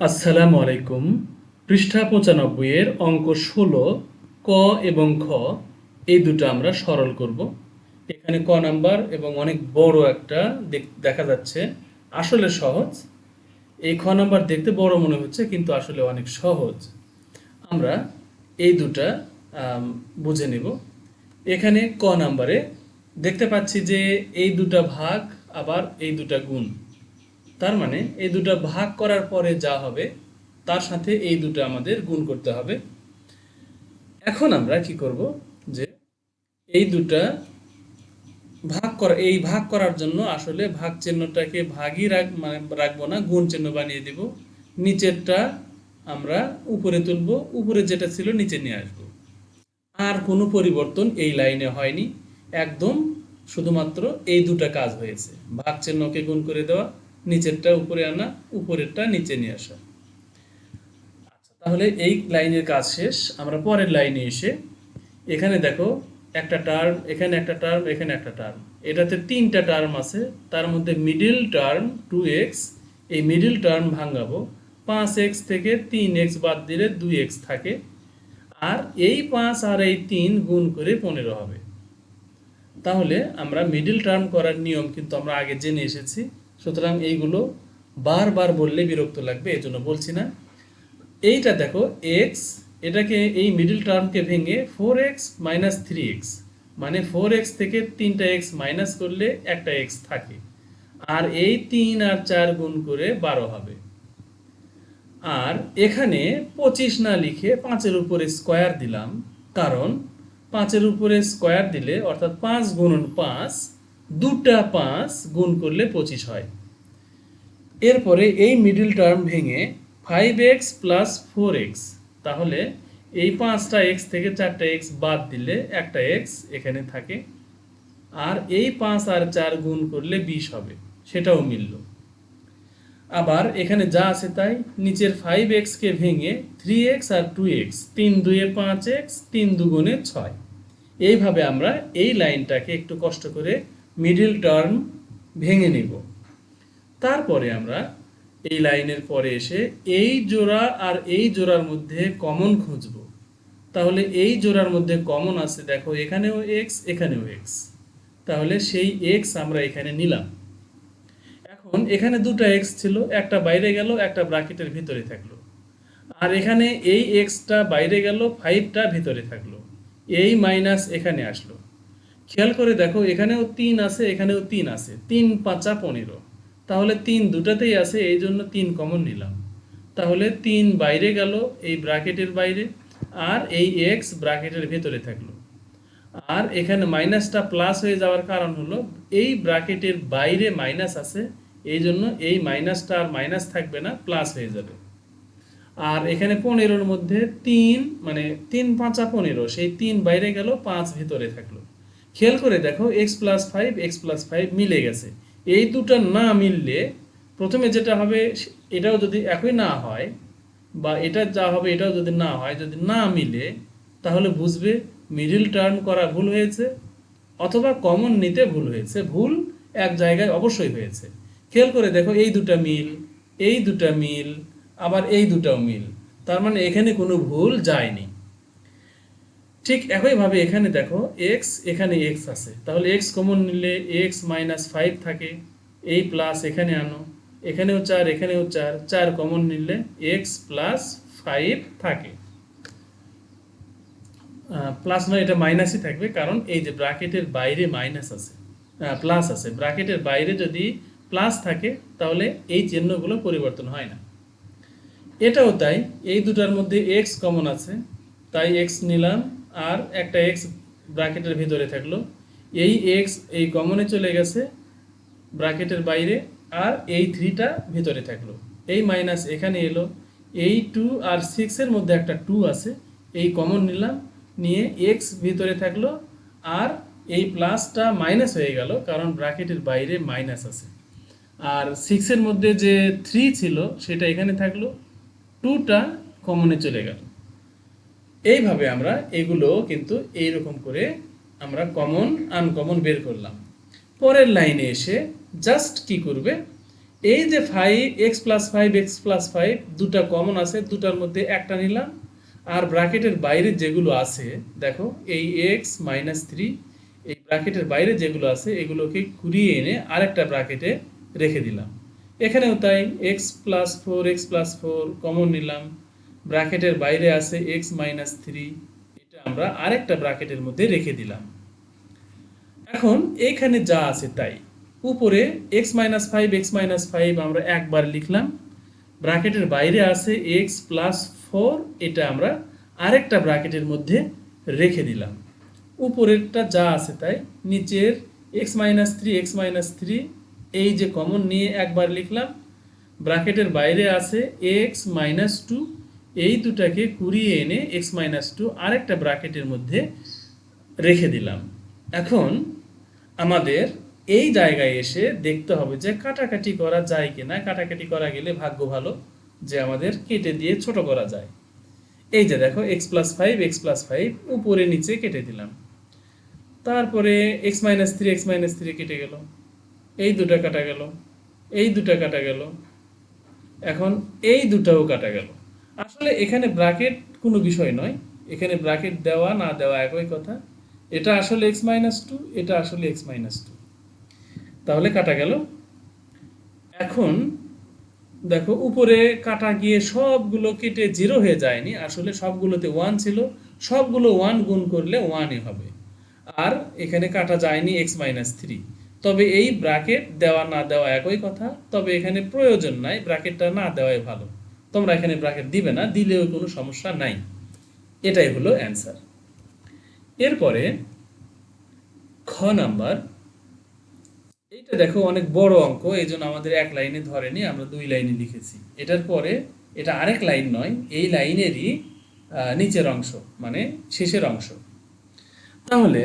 আসসালামু আলাইকুম। পৃষ্ঠা পঁচানব্বই এর অঙ্ক ষোলো, ক এবং খ, এই দুটো আমরা সরল করব। এখানে ক নাম্বার এবং অনেক বড় একটা দেখ- দেখা যাচ্ছে, আসলে সহজ। এই খ নাম্বার দেখতে বড় মনে হচ্ছে, কিন্তু আসলে অনেক সহজ। আমরা এই দুটা বুঝে নেব। এখানে ক নাম্বারে দেখতে পাচ্ছি যে এই দুটা ভাগ আবার এই দুটা গুণ। তার মানে এই দুটো ভাগ করার পরে যা হবে, তার সাথে এই দুটো আমাদের গুণ করতে হবে। এখন আমরা কি করব যে এই দুটা ভাগ করা, এই ভাগ করার জন্য আসলে ভাগ চিহ্নটাকে ভাগই রাখ মানে রাখব না, গুণ চিহ্ন বানিয়ে দিব। নিচেরটা আমরা উপরে তুলবো, উপরে যেটা ছিল নিচে নিয়ে আসব। আর কোনো পরিবর্তন এই লাইনে হয়নি। একদম শুধুমাত্র এই দুটা কাজ হয়েছে। ভাগ চিহ্নকে গুণ করে দেওয়া নিচেরটা উপরে আনা, উপরেরটা নিচে নিয়ে আসা। আচ্ছা তাহলে এই লাইনের কাজ শেষ। আমরা পরের লাইনে এসে এখানে দেখো একটা টার্ম এখানে একটা টার্ম এখানে একটা টার্ম এটাতে তিনটা টার্ম আছে। তার মধ্যে মিডিল টার্ম টু এক্স এই মিডিল টার্ম ভাঙাবো। পাঁচ এক্স থেকে তিন এক্স বাদ দিলে দুই এক্স থাকে। আর এই পাঁচ আর এই তিন গুণ করে পনেরো হবে। তাহলে আমরা মিডিল টার্ম করার নিয়ম কিন্তু আমরা আগে জেনে এসেছি। সুতরাং এইগুলো বারবার বললে বিরক্ত লাগবে এই জন্য বলছি না। এইটা দেখো এক্স এটাকে এই মিডিল টার্মকে ভেঙে four x minus three x মানে ফোর এক্স থেকে তিনটা এক্স মাইনাস করলে একটা এক্স থাকে। আর এই তিন আর চার গুণ করে বারো হবে। আর এখানে পঁচিশ না লিখে পাঁচের উপরে স্কোয়ার দিলাম, কারণ পাঁচের উপরে স্কোয়ার দিলে, অর্থাৎ পাঁচ গুণন পাঁচ দুটা পাঁচ গুণ করলে পঁচিশ হয়। এরপরে এই মিডিল টার্ম ভেঙে five x plus four x তাহলে এই পাঁচটা এক্স থেকে চারটা এক্স বাদ দিলে একটা এক্স এখানে থাকে। আর এই পাঁচ আর চার গুণ করলে বিশ হবে, সেটাও মিলল। আবার এখানে যা আছে তাই, নিচের ফাইভ এক্সকে ভেঙে থ্রি এক্স আর টু এক্স তিন দুয়ে পাঁচ এক্স তিন দুগুণে ছয়। এইভাবে আমরা এই লাইনটাকে একটু কষ্ট করে মিডিল টার্ম ভেঙে নিব। তারপরে আমরা এই লাইনের পরে এসে এই জোড়া আর এই জোড়ার মধ্যে কমন খুঁজব। তাহলে এই জোড়ার মধ্যে কমন আছে, দেখো এখানেও এক্স এখানেও এক্স তাহলে সেই এক্স আমরা এখানে নিলাম। এখন এখানে দুটো এক্স ছিল, একটা বাইরে গেল, একটা ব্রাকেটের ভিতরে থাকল। আর এখানে এই এক্সটা বাইরে গেল ফাইভটা ভিতরে থাকল। এই মাইনাস এখানে আসলো। খেয়াল করে দেখো, এখানেও তিন আছে, এখানেও তিন আছে। তিন পাঁচা পনেরো। তাহলে তিন দুটাতেই আছে, এই জন্য তিন কমন নিলাম। তাহলে তিন বাইরে গেল, এই ব্রাকেটের বাইরে, আর এই এক্স ব্রাকেটের ভেতরে থাকল। আর এখানে মাইনাসটা প্লাস হয়ে যাওয়ার কারণ হলো, এই ব্রাকেটের বাইরে মাইনাস আছে, এই জন্য এই মাইনাসটা আর মাইনাস থাকবে না প্লাস হয়ে যাবে। আর এখানে পনেরোর মধ্যে তিন মানে তিন পাঁচা পনেরো, সেই তিন বাইরে গেল, পাঁচ ভেতরে থাকল। খেয়াল করে দেখো x plus five x plus five মিলে গেছে। এই দুটো না মিললে প্রথমে যেটা হবে, এটাও যদি একই না হয়, বা এটা যা হবে এটাও যদি না হয়, যদি না মিলে, তাহলে বুঝবে মিডিল টার্ম করা ভুল হয়েছে, অথবা কমন নিতে ভুল হয়েছে। ভুল এক জায়গায় অবশ্যই হয়েছে। খেয়াল করে দেখো, এই দুটা মিল, এই দুটা মিল, আবার এই দুটাও মিল। তার মানে এখানে কোনো ভুল যায়নি। ঠিক একইভাবে এখানে দেখো এক্স এখানে এক্স আছে। তাহলে এক্স কমন নিলে এক্স মাইনাস ফাইভ থাকে। এই প্লাস এখানে আনো, এখানেও চার এখানেও চার চার কমন নিলে এক্স প্লাস ফাইভ থাকে। প্লাস নয়, এটা মাইনাসই থাকবে, কারণ এই যে ব্রাকেটের বাইরে মাইনাস আছে প্লাস আছে। ব্রাকেটের বাইরে যদি প্লাস থাকে, তাহলে এই চিহ্নগুলো পরিবর্তন হয় না। এটাও তাই, এই দুটার মধ্যে এক্স কমন আছে, তাই এক্স নিলাম আর একটা এক্স ব্র্যাকেটের ভিতরে থাকল। এই এক্স এই কমনে চলে গেছে ব্র্যাকেটের বাইরে আর এই থ্রিটা ভিতরে থাকল। এই মাইনাস এখানে এলো। এই টু আর সিক্সের মধ্যে একটা টু আছে। এই কমন নিলাম। নিয়ে এক্স ভিতরে থাকল আর এই প্লাসটা মাইনাস হয়ে গেল কারণ ব্র্যাকেটের বাইরে মাইনাস আছে। আর সিক্সের মধ্যে যে থ্রি ছিল সেটা এখানে থাকল। টুটা কমনে চলে গেল। এইভাবে আমরা এগুলো কিন্তু এইরকম করে আমরা কমন আনকমন বের করলাম। পরের লাইনে এসে জাস্ট কি করবে? এই যে five x plus five x plus five দুটা কমন আছে, দুটার মধ্যে একটা নিলাম। আর ব্র্যাকেটের বাইরে যেগুলো আছে, দেখো, এই এক্স মাইনাস থ্রি এই ব্র্যাকেটের বাইরে যেগুলো আছে, এগুলোকে কুড়িয়ে এনে আরেকটা ব্র্যাকেটে রেখে দিলাম। এখানেও তাই x plus four x plus four common নিলাম। ব্র্যাকেটের বাইরে আছে এক্স মাইনাস থ্রি এটা আমরা আরেকটা ব্র্যাকেটের মধ্যে রেখে দিলাম। এখন এখানে যা আছে তাই। উপরে x minus five x minus five আমরা একবার লিখলাম। ব্র্যাকেটের বাইরে আছে এক্স প্লাস ফোর এটা আমরা আরেকটা ব্র্যাকেটের মধ্যে রেখে দিলাম। উপরেরটা যা আছে তাই, নিচের x minus three x minus three এই যে কমন নিয়ে একবার লিখলাম। ব্র্যাকেটের বাইরে আছে এক্স মাইনাস টু এই দুটাকে কুড়িয়ে এনে এক্স মাইনাস টু আরেকটা ব্র্যাকেটের মধ্যে রেখে দিলাম। এখন আমাদের এই জায়গায় এসে দেখতে হবে যে কাটাকাটি করা যায় কি না কাটাকাটি করা গেলে ভাগ্য ভালো যে আমাদের কেটে দিয়ে ছোট করা যায়। এই যে দেখো x plus five x plus five উপরে নিচে কেটে দিলাম। তারপরে x minus three x minus three কেটে গেল। এই দুটা কাটা গেল, এই দুটা কাটা গেল। এখন এই দুটাও কাটা গেল। আসলে এখানে ব্র্যাকেট কোনো বিষয় নয়। এখানে ব্র্যাকেট দেওয়া, না দেওয়া একই কথা। এটা আসলে এক্স মাইনাস টু এটা আসলে এক্স মাইনাস টু তাহলে কাটা গেল। এখন দেখো, উপরে কাটা গিয়ে সবগুলো কেটে জিরো হয়ে যায়নি। আসলে সবগুলোতে ওয়ান ছিল। সবগুলো ওয়ান গুণ করলে ওয়ানই হবে। আর এখানে কাটা যায়নি এক্স মাইনাস থ্রি তবে এই ব্র্যাকেট দেওয়া, না দেওয়া একই কথা। তবে এখানে প্রয়োজন নাই। ব্র্যাকেটটা না দেওয়াই ভালো। তোমরা এখানে ব্র্যাকেট দিবে না, দিলেও কোনো সমস্যা নাই। এটাই হলো অ্যান্সার এরপরে খ নাম্বার। এইটা দেখো অনেক বড় অঙ্ক এই জন্য আমাদের এক লাইনে ধরেনি, আমরা দুই লাইনে লিখেছি। এটার পরে, এটা আরেক লাইন নয়, এই লাইনেরই নিচের অংশ মানে শেষের অংশ। তাহলে,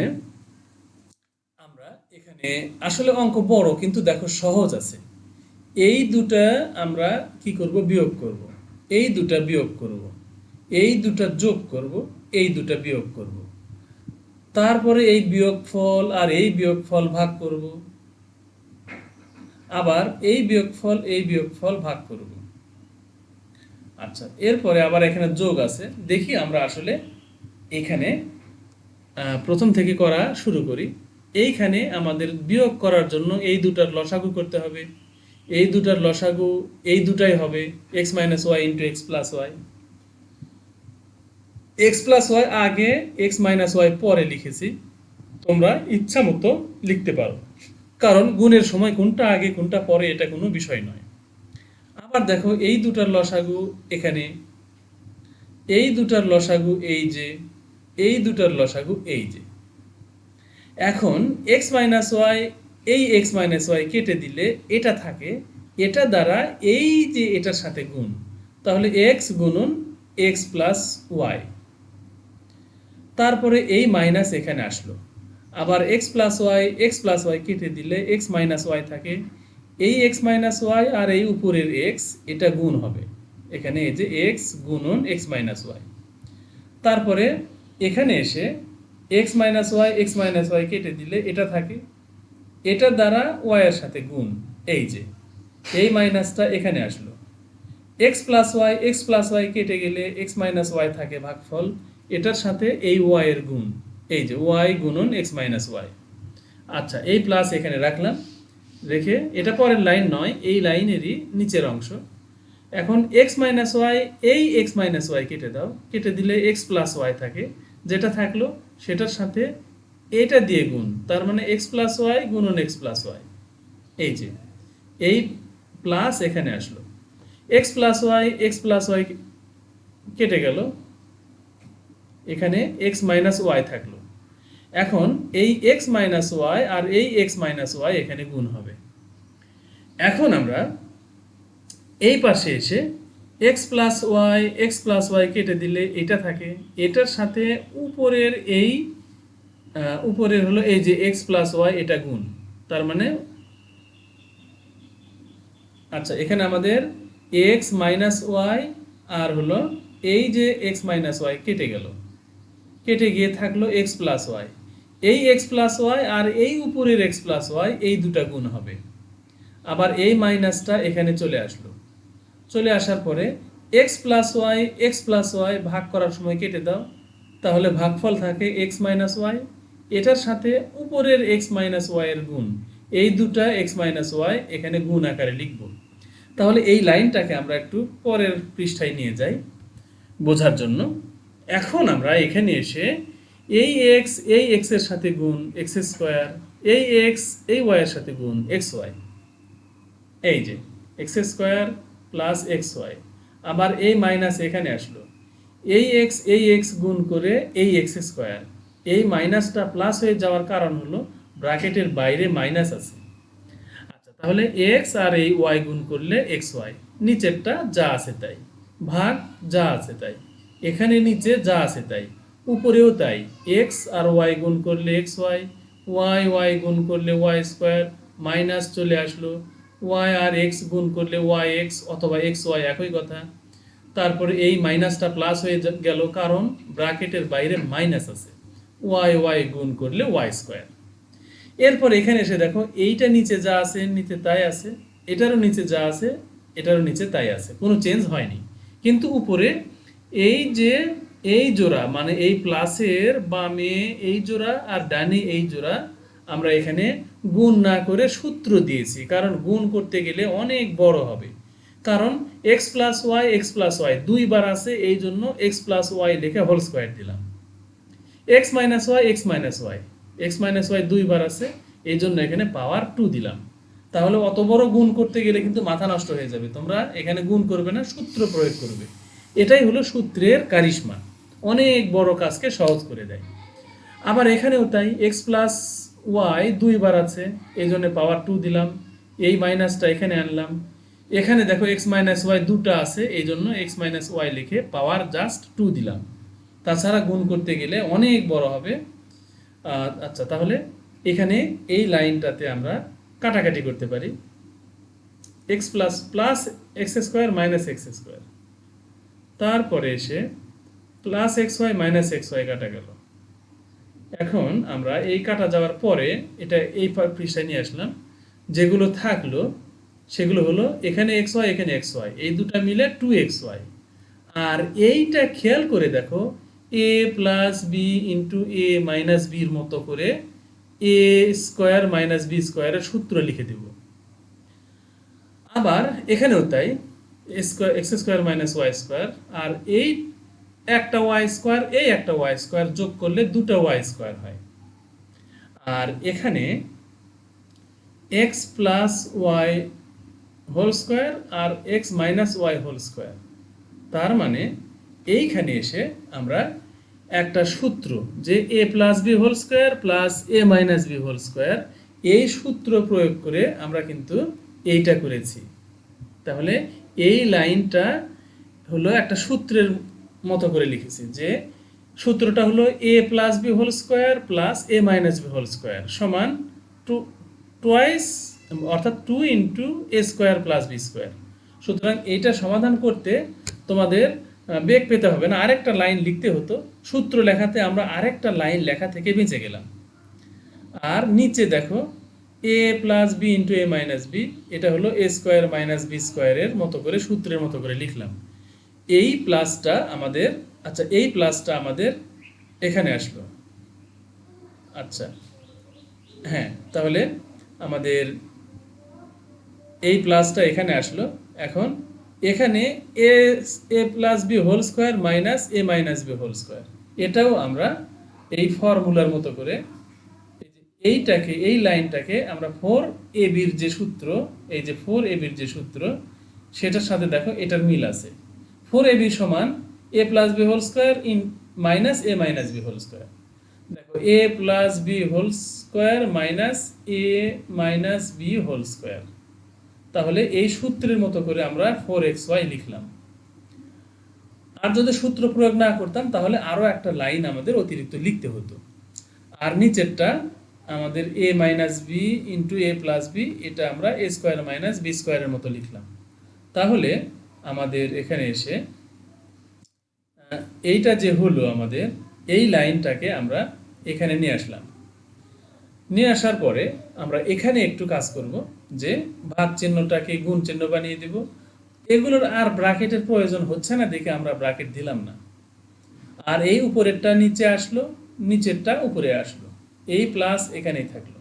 আমরা এখানে, আসলে অঙ্ক বড়, কিন্তু দেখো সহজ আছে। এই দুটা আমরা কি করব, বিয়োগ করব। এই দুটা বিয়োগ করব, এই দুটা যোগ করব, এই দুটা বিয়োগ করব। তারপরে এই বিয়োগফল আর এই বিয়োগফল ভাগ করব। আবার এই বিয়োগফল এই বিয়োগফল ভাগ করব। আচ্ছা এরপরে আবার এখানে যোগ আছে। দেখি আমরা আসলে এখানে প্রথম থেকে করা শুরু করি। এইখানে আমাদের বিয়োগ করার জন্য এই দুটার লসাগু করতে হবে। এই দুটার লসাগু এই দুটাই হবে x minus y into x plus y x plus y আগে এক্স মাইনাস ওয়াই পরে লিখেছি। তোমরা ইচ্ছা মতো লিখতে পারো। কারণ গুণের সময় কোনটা আগে, কোনটা পরে, এটা কোনো বিষয় নয়। আবার দেখো এই দুটার লসাগু এখানে। এই দুটার লসাগু এই যে, এই দুটার লসাগু এই যে। এখন এক্স মাইনাস ওয়াই এই এক্স মাইনাস ওয়াই কেটে দিলে এটা থাকে, এটা দ্বারা এই যে এটার সাথে গুণ, তাহলে এক্স গুণন এক্স প্লাস ওয়াই তারপরে এই মাইনাস এখানে আসলো। আবার x plus y x plus y কেটে দিলে এক্স মাইনাস ওয়াই থাকে। এই এক্স মাইনাস ওয়াই আর এই উপরের এক্স এটা গুণ হবে। এখানে এই যে এক্স গুণন এক্স মাইনাস ওয়াই তারপরে এখানে এসে x minus y x minus y কেটে দিলে এটা থাকে। এটা দ্বারা ওয়াই এর সাথে গুণ, এই যে। এই মাইনাসটা এখানে আসলো। X plus y x plus y কেটে গেলে এক্স মাইনাস ওয়াই থাকে ভাগফল। এটার সাথে এই ওয়াই এর গুণ, এই যে ওয়াই গুণন এক্স মাইনাস ওয়াই আচ্ছা এই প্লাস এখানে রাখলাম। রেখে এটা পরের লাইন নয়, এই লাইনেরই নিচের অংশ। এখন এক্স মাইনাস ওয়াই এই এক্স মাইনাস ওয়াই কেটে দাও। কেটে দিলে এক্স প্লাস ওয়াই থাকে। যেটা থাকল, সেটার সাথে এটা দিয়ে গুণ, তার মানে এক্স প্লাস ওয়াই গুণন এক্স প্লাস ওয়াই এই যে, এই প্লাস এখানে আসলো। X plus y x plus y কেটে গেল। এখানে এক্স মাইনাস ওয়াই থাকল। এখন এই এক্স মাইনাস ওয়াই আর এই এক্স মাইনাস ওয়াই এখানে গুণ হবে। এখন আমরা এই পাশে এসে x plus y x plus y কেটে দিলে এটা থাকে। এটার সাথে উপরের এই উপরের হলো এই যে এক্স প্লাস ওয়াই এটা গুণ। তার মানে আচ্ছা এখানে আমাদের এক্স মাইনাস ওয়াই আর হলো এই যে এক্স মাইনাস ওয়াই কেটে গেল। কেটে গিয়ে থাকল এক্স প্লাস ওয়াই এই এক্স প্লাস ওয়াই আর এই উপরের এক্স প্লাস ওয়াই এই দুটা গুণ হবে। আবার এই মাইনাসটা এখানে চলে আসলো। চলে আসার পরে x plus y x plus y ভাগ করার সময় কেটে দাও। তাহলে ভাগফল থাকে এক্স মাইনাস ওয়াই এটার সাথে উপরের এক্স মাইনাস ওয়াই এর গুণ। এই দুটা এক্স মাইনাস ওয়াই এখানে গুণ আকারে লিখব। তাহলে এই লাইনটাকে আমরা একটু পরের পৃষ্ঠায় নিয়ে যাই বোঝার জন্য। এখন আমরা এখানে এসে এই এক্স এই এক্সের সাথে গুণ এক্স স্কোয়ার এই এক্স এই ওয়াই এর সাথে গুণ এক্স ওয়াই এই যে x square plus x y আবার এই মাইনাস এখানে আসলো। এই এক্স এই এক্স গুণ করে এই এক্স স্কোয়ার এই মাইনাসটা প্লাস হয়ে যাওয়ার কারণ হলো ব্র্যাকেটের বাইরে মাইনাস আছে। আচ্ছা তাহলে এক্স আর এই ওয়াই গুণ করলে এক্স ওয়াই নিচেরটা যা আছে তাই, ভাগ যা আছে তাই, এখানে নিচে যা আছে তাই, উপরেও তাই এক্স আর ওয়াই গুণ করলে এক্স ওয়াই ওয়াই ওয়াই গুণ করলে ওয়াই স্কোয়ার মাইনাস চলে আসলো ওয়াই আর এক্স গুণ করলে ওয়াই এক্স অথবা এক্স ওয়াই একই কথা, তারপরে এই মাইনাসটা প্লাস হয়ে গেল, কারণ ব্র্যাকেটের বাইরে মাইনাস আছে। ওয়াই ওয়াই গুণ করলে ওয়াই স্কোয়ার এরপর এখানে এসে দেখো, এইটা নিচে যা আছে, নিচে তাই আছে, এটারও নিচে যা আছে, এটারও নিচে তাই আছে। কোনো চেঞ্জ হয়নি। কিন্তু উপরে এই যে এই জোড়া মানে এই প্লাসের বামে এই জোড়া আর ডানে এই জোড়া আমরা এখানে গুণ না করে সূত্র দিয়েছি। কারণ গুণ করতে গেলে অনেক বড় হবে। কারণ x plus y x plus y দুইবার আছে এই জন্য এক্স প্লাস ওয়াই লিখে হোল স্কোয়ার দিলাম। X minus y x minus y x minus y দুইবার আছে, এই জন্য এখানে পাওয়ার টু দিলাম। তাহলে অত বড় গুণ করতে গেলে কিন্তু মাথা নষ্ট হয়ে যাবে। তোমরা এখানে গুণ করবে না, সূত্র প্রয়োগ করবে। এটাই হলো সূত্রের কারিশমা। অনেক বড় কাজকে সহজ করে দেয়। আবার এখানেও তাই এক্স প্লাস ওয়াই দুইবার আছে, এই জন্য পাওয়ার টু দিলাম। এই মাইনাসটা এখানে আনলাম। এখানে দেখো এক্স মাইনাস ওয়াই দুটা আছে, এই জন্য এক্স মাইনাস ওয়াই লিখে পাওয়ার জাস্ট টু দিলাম। তাছাড়া গুণ করতে গেলে অনেক বড় হবে। আচ্ছা তাহলে এখানে এই লাইনটাতে আমরা কাটাকাটি করতে পারি। X plus plus x square minus x square তারপরে এসে plus x y minus x y কাটা গেল। এখন আমরা এই কাটা যাওয়ার পরে এটা এই পৃষ্ঠায় নিয়ে আসলাম। যেগুলো থাকল, সেগুলো হলো এখানে এক্স ওয়াই এখানে এক্স ওয়াই এই দুটো মিলে টু এক্স ওয়াই আর এইটা খেয়াল করে দেখো a plus b into a minus বির মতো করে এ স্কোয়ার মাইনাস বি স্কোয়ারের সূত্র লিখে দেব। আবার এখানেও তাই square x square minus y square আর এই একটা ওয়াই স্কোয়ার এই একটা ওয়াই স্কোয়ার যোগ করলে দুটো ওয়াই স্কোয়ার হয়। আর এখানে x plus y whole square আর x minus y whole square তার মানে এইখানে এসে আমরা একটা সূত্র যে a plus b whole square plus a minus b whole square এই সূত্র প্রয়োগ করে আমরা কিন্তু এইটা করেছি। তাহলে এই লাইনটা হলো একটা সূত্রের মতো করে লিখেছি যে সূত্রটা হলো a plus b whole square plus a minus b whole square সমান টু টোয়াইস অর্থাৎ two into a square plus b square সুতরাং এইটা সমাধান করতে তোমাদের বেগ পেতে হবে না। আরেকটা লাইন লিখতে হতো। সূত্র লেখাতে আমরা আরেকটা লাইন লেখা থেকে বেঁচে গেলাম। আর নিচে দেখো a plus b into a minus b এটা হলো এ স্কোয়ার মাইনাস বি স্কোয়ারের মতো করে, সূত্রের মতো করে লিখলাম। এই প্লাসটা আমাদের আচ্ছা এই প্লাসটা আমাদের এখানে আসলো। আচ্ছা হ্যাঁ তাহলে আমাদের এই প্লাসটা এখানে আসলো। এখন এখানে a a plus b whole square minus a minus b whole square এটাও আমরা এই ফর্মুলার মতো করে এইটাকে, এই লাইনটাকে আমরা ফোর এ বির যে সূত্র, এই যে ফোর এ বির যে সূত্র, সেটার সাথে দেখো এটার মিল আছে। ফোর এ বি সমান a plus b whole square in minus a minus b whole square দেখো a plus b whole square minus a minus b whole square তাহলে এই সূত্রের মতো করে আমরা ফোর এক্স ওয়াই লিখলাম। আর যদি সূত্র প্রয়োগ না করতাম, তাহলে আরও একটা লাইন আমাদের অতিরিক্ত লিখতে হতো। আর নিচেরটা আমাদের a minus b into a plus b এটা আমরা এ স্কোয়ার মাইনাস বি স্কোয়ারের মতো লিখলাম। তাহলে আমাদের এখানে এসে এইটা যে হলো আমাদের, এই লাইনটাকে আমরা এখানে নিয়ে আসলাম। নিয়ে আসার পরে আমরা এখানে একটু কাজ করব যে ভাগ চিহ্নটাকে গুণ চিহ্ন বানিয়ে দিব। এগুলোর আর ব্রাকেটের প্রয়োজন হচ্ছে না, দেখে আমরা ব্রাকেট দিলাম না। আর এই উপরেরটা নিচে আসলো, নিচেরটা উপরে আসলো। এই প্লাস এখানেই থাকল।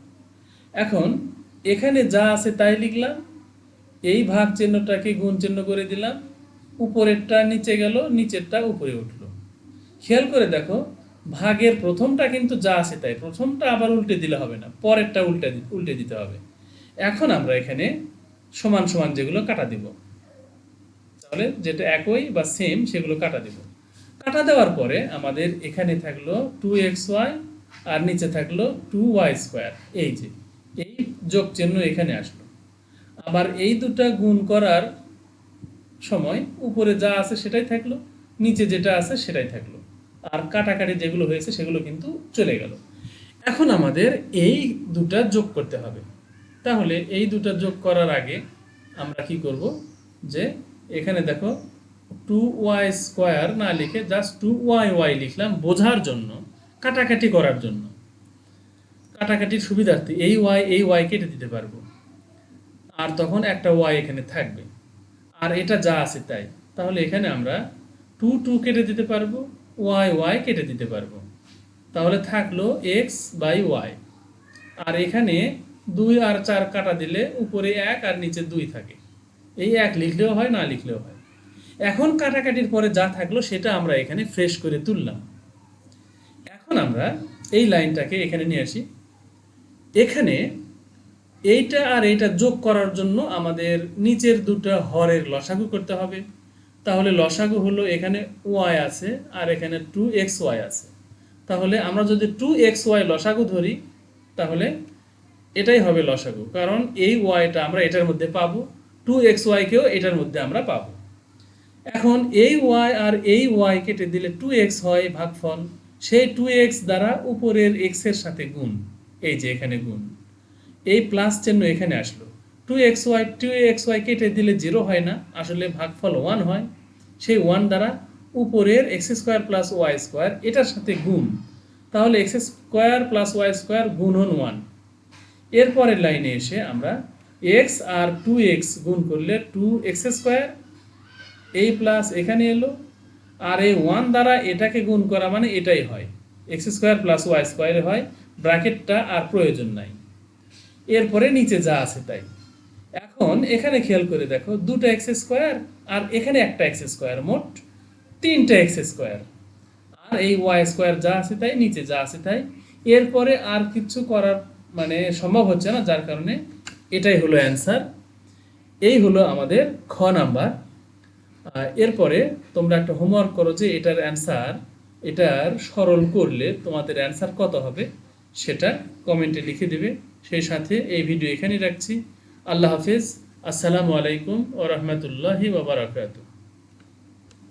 এখন এখানে যা আছে তাই লিখলাম। এই ভাগ চিহ্নটাকে গুণ চিহ্ন করে দিলাম। উপরেরটা নিচে গেল, নিচেরটা উপরে উঠল। খেয়াল করে দেখো ভাগের প্রথমটা কিন্তু যা আছে তাই। প্রথমটা আবার উল্টে দিলে হবে না, পরেরটা উল্টে উল্টে দিতে হবে। এখন আমরা এখানে সমান সমান যেগুলো কাটা দিব। তাহলে যেটা একই বা সেম সেগুলো কাটা দিব। কাটা দেওয়ার পরে আমাদের এখানে থাকল টু এক্স ওয়াই আর নিচে থাকল টু ওয়াই স্কোয়ার এই যে, এই যোগ চিহ্ন এখানে আসলো। আবার এই দুটা গুণ করার সময় উপরে যা আছে সেটাই থাকল, নিচে যেটা আছে সেটাই থাকল। আর কাটাকাটি যেগুলো হয়েছে সেগুলো কিন্তু চলে গেল। এখন আমাদের এই দুটা যোগ করতে হবে। তাহলে এই দুটা যোগ করার আগে আমরা কি করব যে এখানে দেখো টু ওয়াই স্কোয়ার না লিখে জাস্ট টু ওয়াই ওয়াই লিখলাম বোঝার জন্য, কাটাকাটি করার জন্য। কাটাকাটির সুবিধার্থে এই ওয়াই এই ওয়াই কেটে দিতে পারব। আর তখন একটা ওয়াই এখানে থাকবে। আর এটা যা আছে তাই। তাহলে এখানে আমরা টু টু কেটে দিতে পারব। ওয়াই ওয়াই কেটে দিতে পারব। তাহলে থাকল এক্স বাই ওয়াই আর এখানে দুই আর চার কাটা দিলে উপরে এক আর নিচে দুই থাকে। এই এক লিখলেও হয়, না লিখলেও হয়। এখন কাটাকাটির পরে যা থাকল সেটা আমরা এখানে ফ্রেশ করে তুললাম। এখন আমরা এই লাইনটাকে এখানে নিয়ে আসি। এখানে এইটা আর এইটা যোগ করার জন্য আমাদের নিচের দুটো হরের লসাগু করতে হবে। তাহলে লসাগু হলো এখানে ওয়াই আছে আর এখানে টু এক্স ওয়াই আছে। তাহলে আমরা যদি টু এক্স ওয়াই লসাগু ধরি, তাহলে এটাই হবে লসাগু। কারণ এই ওয়াইটা আমরা এটার মধ্যে পাবো টু এক্স ওয়াইকেও এটার মধ্যে আমরা পাবো। এখন এই ওয়াই আর এই ওয়াই কেটে দিলে টু এক্স হয় ভাগফল। সেই টু এক্স দ্বারা উপরের এক্সের সাথে গুণ, এই যে এখানে গুণ। এই প্লাস চিহ্ন এখানে আসলো। Two x y two x y কেটে দিলে জিরো হয় না, আসলে ভাগফল ওয়ান হয়। সেই ওয়ান দ্বারা উপরের x square plus y square এটার সাথে গুণ। তাহলে x square plus y square গুণ হন ওয়ান এরপরের লাইনে এসে আমরা এক্স আর টু এক্স গুণ করলে টু এক্স স্কোয়ার এই প্লাস এখানে এলো, আর এই ওয়ান দ্বারা এটাকে গুণ করা মানে এটাই হয়। এক্স স্কোয়ার প্লাস ওয়াই স্কোয়ারে হয়, ব্র্যাকেটটা আর প্রয়োজন নাই। এরপরে নিচে যা আছে তাই। এখন এখানে খেয়াল করে দেখো, দুটো এক্স স্কোয়ার আর এখানে একটা এক্স স্কোয়ার মোট তিনটা এক্স স্কোয়ার আর এই ওয়াই স্কোয়ার যা আছে তাই, নিচে যা আছে তাই। এরপরে আর কিছু করার মানে সম্ভব হচ্ছে না, যার কারণে এটাই হলো অ্যান্সার এই হলো আমাদের খ নাম্বার। এরপরে তোমরা একটা হোমওয়ার্ক করো যে এটার অ্যান্সার এটার সরল করলে তোমাদের অ্যান্সার কত হবে, সেটা কমেন্টে লিখে দেবে। সেই সাথে এই ভিডিও এখানেই রাখছি। আল্লাহ হাফিজ আসসালামু আলাইকুম ও রহমতুল্লাহি ওবরাকাতুহ